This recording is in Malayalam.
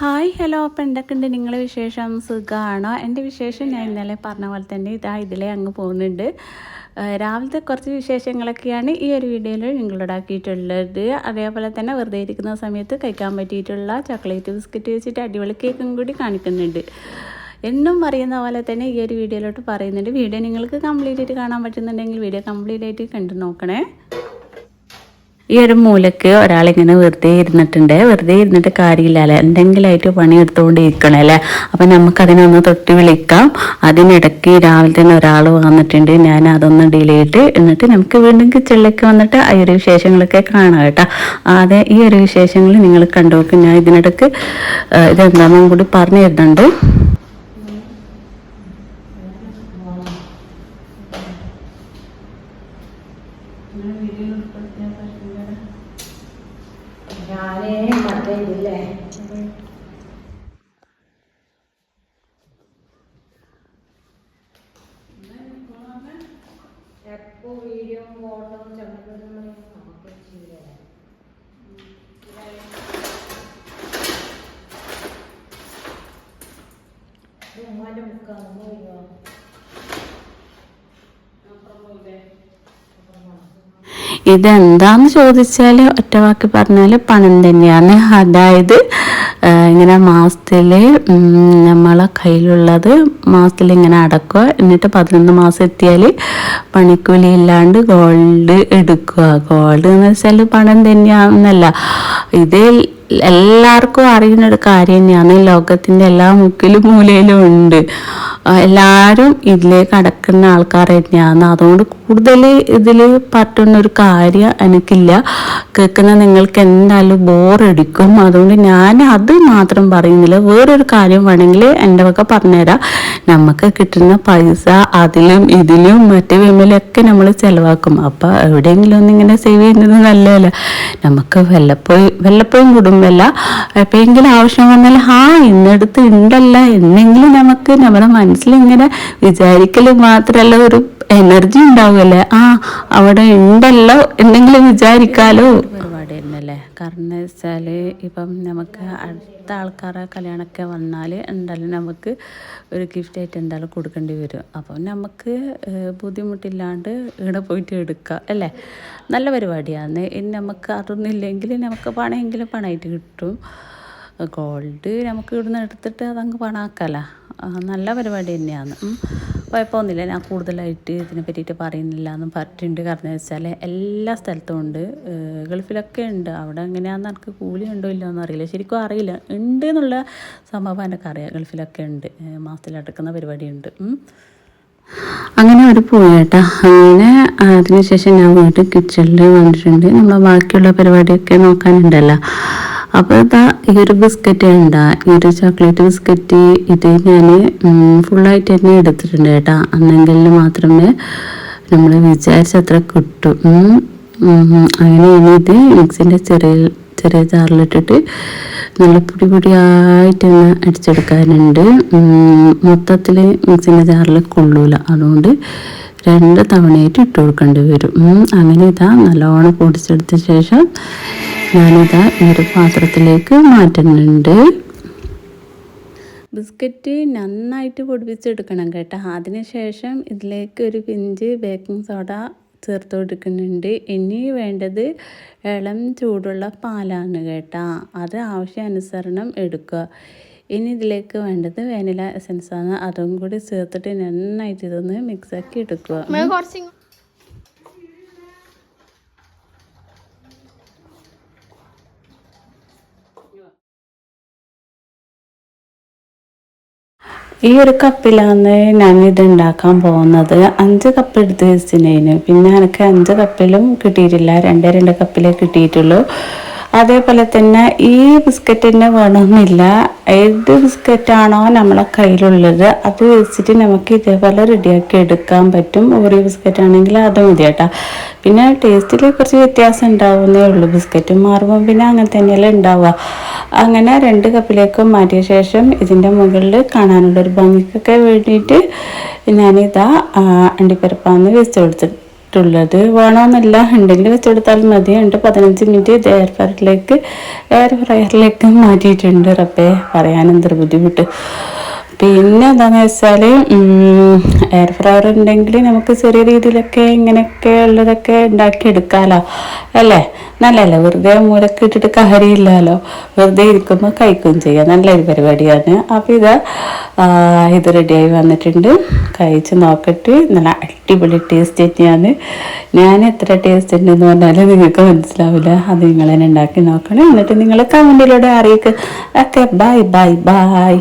Hi hello. അപ്പം എന്തൊക്കെയുണ്ട്? നിങ്ങളെ വിശേഷം? സുഖമാണോ എന്റെ വിശേഷം ഞാൻ ഇന്നലെ പറഞ്ഞ പോലെ തന്നെ ഇതാ ഇതിലെ അങ്ങ് പോകുന്നുണ്ട്. രാവിലത്തെ കുറച്ച് വിശേഷങ്ങളൊക്കെയാണ് ഈ ഒരു വീഡിയോയിൽ നിങ്ങളോട് ആക്കിയിട്ടുള്ളത് അതേപോലെ തന്നെ വെറുതെ ഇരിക്കുന്ന സമയത്ത് കഴിക്കാൻ പറ്റിയിട്ടുള്ള ചോക്ലേറ്റ് ബിസ്ക്കറ്റ് വെച്ചിട്ട് അടിപൊളി കേക്കും കൂടി കാണിക്കുന്നുണ്ട്. എന്നും പറയുന്ന പോലെ തന്നെ ഈ ഒരു വീഡിയോയിലോട്ട് പറയുന്നുണ്ട്. വീഡിയോ നിങ്ങൾക്ക് കംപ്ലീറ്റ് ആയിട്ട് കാണാൻ പറ്റുന്നുണ്ടെങ്കിൽ വീഡിയോ കംപ്ലീറ്റ് ആയിട്ട് കണ്ടു നോക്കണേ. ഈ ഒരു മൂലക്ക് ഒരാളിങ്ങനെ വെറുതെ ഇരുന്നിട്ടുണ്ട്. വെറുതെ ഇരുന്നിട്ട് കാര്യമില്ലല്ലേ എന്തെങ്കിലുമായിട്ട് പണി എടുത്തുകൊണ്ട് ഇരിക്കണല്ലേ അപ്പം നമുക്കതിനൊന്ന് തൊട്ട് വിളിക്കാം. അതിനിടയ്ക്ക് രാവിലെ തന്നെ ഒരാൾ വന്നിട്ടുണ്ട്. ഞാൻ അതൊന്ന് ഡിലേറ്റ് എന്നിട്ട് നമുക്ക് വീണ്ടും കിച്ചണിലേക്ക് വന്നിട്ട് ആ ഒരു വിശേഷങ്ങളൊക്കെ കാണാം കേട്ടോ. അതെ ഈ ഒരു വിശേഷങ്ങൾ നിങ്ങൾ കണ്ടു നോക്കും ഞാൻ ഇതിനിടയ്ക്ക് ഇതെന്താണെന്നും കൂടി പറഞ്ഞു തരുന്നുണ്ട്. ഞാനേ മറ്റേ ഇതില്ലേ? എപ്പോ വീഡിയോ ഫോട്ടോ ചെറുപ്പം നമുക്ക് ചെയ്തേ ഉമ്മാന്റെ മുക്കാന്ന് ഇതെന്താന്ന് ചോദിച്ചാൽ ഒറ്റവാക്കി പറഞ്ഞാൽ പണം തന്നെയാണ്. അതായത് ഇങ്ങനെ മാസത്തിൽ നമ്മളെ കയ്യിലുള്ളത് മാസത്തിൽ ഇങ്ങനെ അടക്കുക. എന്നിട്ട് പതിനൊന്ന് മാസം എത്തിയാൽ പണിക്കൂലി ഇല്ലാണ്ട് ഗോൾഡ് എടുക്കുക. ഗോൾഡ് എന്ന് വെച്ചാൽ പണം തന്നെയാണെന്നല്ല. ഇത് എല്ലാവർക്കും അറിയുന്ന ഒരു കാര്യം തന്നെയാണ്. ലോകത്തിന്റെ എല്ലാ മുക്കിലും മൂലയിലും ഉണ്ട്. എല്ലാവരും ഇതിലേക്ക് അടക്കുന്ന ആൾക്കാർ തന്നെയാണ്. അതുകൊണ്ട് കൂടുതൽ ഇതിൽ പറ്റുന്ന ഒരു കാര്യം എനിക്കില്ല. കേൾക്കുന്ന നിങ്ങൾക്ക് എന്തായാലും ബോറടിക്കും അതുകൊണ്ട് ഞാൻ അത് മാത്രം പറയുന്നില്ല. വേറൊരു കാര്യം വേണമെങ്കിൽ എന്റെ വക പറഞ്ഞുതരാം. നമുക്ക് കിട്ടുന്ന പൈസ അതിലും ഇതിലും മറ്റു വിമലൊക്കെ നമ്മൾ ചിലവാക്കും. അപ്പോൾ എവിടെയെങ്കിലും ഒന്നിങ്ങനെ സേവ് ചെയ്യുന്നത് നല്ലതല്ല. നമുക്ക് വല്ലപ്പോഴും വല്ലപ്പോഴും കുടുംബമല്ല എപ്പോഴെങ്കിലും ആവശ്യം വന്നാൽ ഹാ ഇന്നെടുത്ത് ഉണ്ടല്ല എന്നെങ്കിലും നമുക്ക് നമ്മുടെ മനസ്സിലിങ്ങനെ വിചാരിക്കൽ മാത്രല്ല ഒരു എനർജി ഉണ്ടാവുമല്ലേ ആ അവിടെ ഉണ്ടല്ലോ എന്തെങ്കിലും വിചാരിക്കാലോ. തന്നെയല്ലേ കാരണം എന്ന് വെച്ചാൽ ഇപ്പം നമുക്ക് അടുത്ത ആൾക്കാരെ കല്യാണമൊക്കെ വന്നാൽ എന്തായാലും നമുക്ക് ഒരു ഗിഫ്റ്റ് ആയിട്ട് എന്തായാലും കൊടുക്കേണ്ടി വരും. അപ്പം നമുക്ക് ബുദ്ധിമുട്ടില്ലാണ്ട് ഇവിടെ പോയിട്ട് എടുക്കുക അല്ലേ? നല്ല പരിപാടിയാണ്. ഇനി നമുക്ക് അതൊന്നുമില്ലെങ്കിൽ നമുക്ക് പണമെങ്കിലും പണമായിട്ട് കിട്ടും. ഗോൾഡ് നമുക്ക് ഇവിടുന്ന് എടുത്തിട്ട് അതങ്ങ് പണാക്കല്ല നല്ല പരിപാടി തന്നെയാണ്. കുഴപ്പമൊന്നുമില്ല. ഞാൻ കൂടുതലായിട്ട് ഇതിനെ പറ്റിയിട്ട് പറയുന്നില്ല. എന്ന് പറഞ്ഞിട്ടുണ്ട്. കാരണം വെച്ചാൽ എല്ലാ സ്ഥലത്തും ഉണ്ട്. ഗൾഫിലൊക്കെ ഉണ്ട്. അവിടെ എങ്ങനെയാണെന്ന് എനിക്ക് കൂലി ഉണ്ടോ ഇല്ലയോ എന്ന് അറിയില്ല. ശരിക്കും അറിയില്ല. ഉണ്ട് എന്നുള്ള സംഭവം എനിക്ക് അറിയാം. ഗൾഫിലൊക്കെ ഉണ്ട്. മാസത്തിലടക്കുന്ന പരിപാടിയുണ്ട്. അങ്ങനെ അവർ പോയേട്ടാ. അങ്ങനെ അതിനുശേഷം ഞാൻ വീട്ടിൽ കിച്ചണിൽ വന്നിട്ടുണ്ട്. നമ്മൾ ബാക്കിയുള്ള പരിപാടിയൊക്കെ നോക്കാനുണ്ടല്ലോ. അപ്പോൾ ഇതാ ഈ ഒരു ബിസ്ക്കറ്റ് ഉണ്ട് ഈ ഒരു ചോക്ലേറ്റ് ബിസ്ക്കറ്റ് ഇത് ഞാൻ ഫുള്ളായിട്ട് തന്നെ എടുത്തിട്ടുണ്ട് കേട്ടോ. അന്നെങ്കിൽ മാത്രമേ നമ്മൾ വിചാരിച്ചത്ര കിട്ടും. അങ്ങനെ ഇനി ഇത് മിക്സിന്റെ ചെറിയ ചെറിയ ജാറിലിട്ടിട്ട് നല്ല പൊടി പൊടിയായിട്ടൊന്ന് അടിച്ചെടുക്കാനുണ്ട്. മൊത്തത്തിൽ മിക്സിന്റെ ജാറിൽ കൊള്ളൂല. അതുകൊണ്ട് രണ്ട് തവണയായിട്ട് ഇട്ട് കൊടുക്കേണ്ടി വരും. അങ്ങനെ ഇതാ നല്ലോണം പൊടിച്ചെടുത്ത ശേഷം ഞാനിതാ ഈ ഒരു പാത്രത്തിലേക്ക് മാറ്റുന്നുണ്ട്. ബിസ്ക്കറ്റ് നന്നായിട്ട് പൊടിപ്പിച്ചെടുക്കണം കേട്ടോ. അതിനുശേഷം ഇതിലേക്ക് ഒരു പിഞ്ച് ബേക്കിംഗ് സോഡ ചേർത്ത് കൊടുക്കുന്നുണ്ട്. ഇനി വേണ്ടത് ഇളം ചൂടുള്ള പാലാണ് കേട്ടോ. അത് ആവശ്യാനുസരണം എടുക്കുക. ഇനി ഇതിലേക്ക് വേണ്ടത് വാനില എസൻസാണ്. അതും കൂടി ചേർത്തിട്ട് നന്നായിട്ട് ഇതൊന്ന് മിക്സാക്കി എടുക്കുക. ഈ ഒരു കപ്പിലാണ് ഞാൻ ഇത് ഉണ്ടാക്കാൻ പോകുന്നത്. അഞ്ച് കപ്പ് എടുത്ത് വെച്ചിട്ടുണ്ടായിന് പിന്നെ എനിക്ക് അഞ്ച് കപ്പിലും കിട്ടിയിട്ടില്ല. രണ്ടേ രണ്ട് കപ്പിലേ കിട്ടിയിട്ടുള്ളൂ. അതേപോലെ തന്നെ ഈ ബിസ്ക്കറ്റ് തന്നെ വേണമെന്നില്ല. ഏത് ബിസ്ക്കറ്റാണോ നമ്മളെ കയ്യിലുള്ളത് അത് വെച്ചിട്ട് നമുക്ക് ഇതേപോലെ റെഡിയാക്കി എടുക്കാൻ പറ്റും. ഓറിയോ ബിസ്ക്കറ്റ് ആണെങ്കിൽ അത് മതി കേട്ടോ. പിന്നെ ടേസ്റ്റിൽ കുറച്ച് വ്യത്യാസം ഉണ്ടാവുന്നേ ഉള്ളൂ ബിസ്ക്കറ്റ്. മാറുമ്പോൾ പിന്നെ അങ്ങനെ തന്നെയല്ലേ ഉണ്ടാവുക. അങ്ങനെ രണ്ട് കപ്പിലേക്ക് മാറ്റിയ ശേഷം ഇതിന്റെ മുകളിൽ കാണാനുള്ള ഒരു ഭംഗിക്കൊക്കെ വേണ്ടിയിട്ട് ഞാനിതാ അണ്ടിപ്പരപ്പാന്ന് വെച്ച് കൊടുത്തിട്ടുള്ളത് വേണമെന്നില്ല ഉണ്ടെങ്കിൽ വെച്ച് കൊടുത്താൽ മതി. ഉണ്ട് പതിനഞ്ച് മിനിറ്റ് ഇത് എയർ ഫ്രയറിലേക്ക് എയർ ഫ്രയറിലേക്ക് മാറ്റിയിട്ടുണ്ട് റബ്ബേ. പറയാൻ എന്തൊരു ബുദ്ധിമുട്ട്. പിന്നെ എന്താണെന്ന് വെച്ചാൽ എയർ ഫ്രയർ ഉണ്ടെങ്കിൽ നമുക്ക് ചെറിയ രീതിയിലൊക്കെ ഇങ്ങനെയൊക്കെ ഉള്ളതൊക്കെ ഉണ്ടാക്കിയെടുക്കാമല്ലോ അല്ലേ? നല്ലല്ലേ വെറുതെ മൂലക്ക് ഇട്ടിട്ട് കാര്യമില്ലല്ലോ. വെറുതെ ഇരിക്കുമ്പോൾ കഴിക്കുകയും ചെയ്യാം. നല്ലൊരു പരിപാടിയാണ്. അപ്പോൾ ഇത് ഇത് റെഡിയായി വന്നിട്ടുണ്ട്. കഴിച്ച് നോക്കട്ടെ. നല്ല അടിപൊളി ടേസ്റ്റ് തന്നെയാണ്. ഞാൻ എത്ര ടേസ്റ്റ് ഉണ്ടെന്ന് പറഞ്ഞാൽ നിങ്ങൾക്ക് മനസ്സിലാവില്ല. അത് നിങ്ങൾ തന്നെ ഉണ്ടാക്കി നോക്കണം. എന്നിട്ട് നിങ്ങൾ കമന്റിലൂടെ അറിയിക്കുക ഓക്കെ ബൈ ബൈ ബൈ